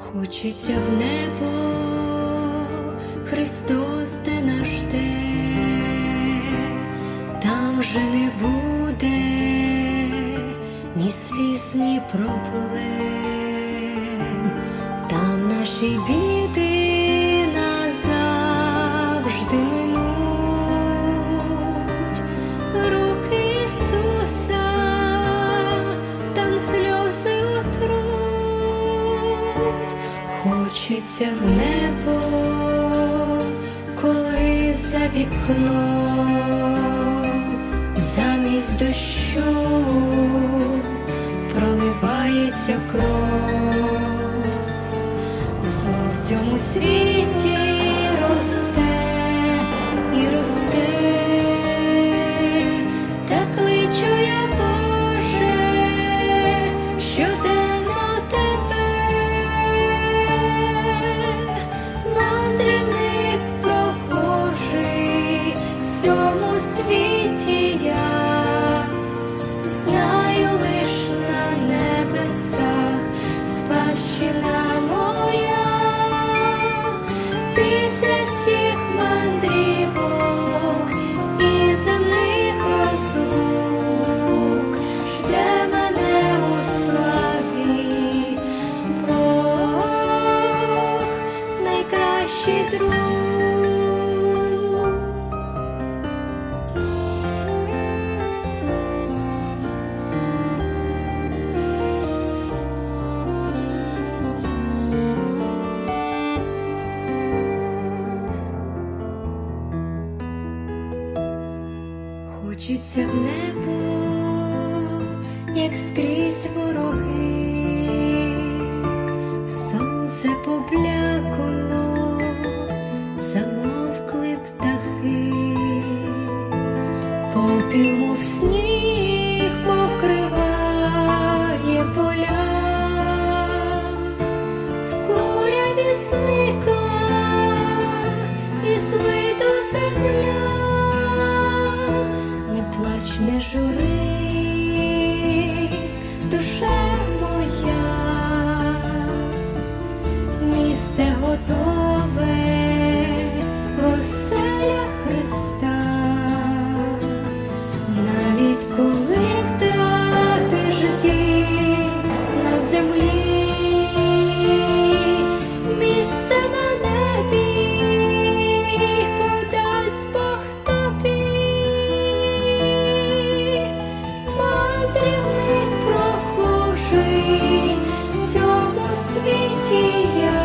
Хочеться в небо, Христос де наш жде, там вже не буде ні сліз, ні проблем, там наші біди назавжди минуть, хочеться в небо, коли за вікном замість дощу проливається кров, зло в цьому світі росте Хочеться в небо, як скрізь вороги, сонце поблякало, попіл, мов сніг покриває поля, в куряві зникла і виду земля. Не плач, не журись, цьому світі я.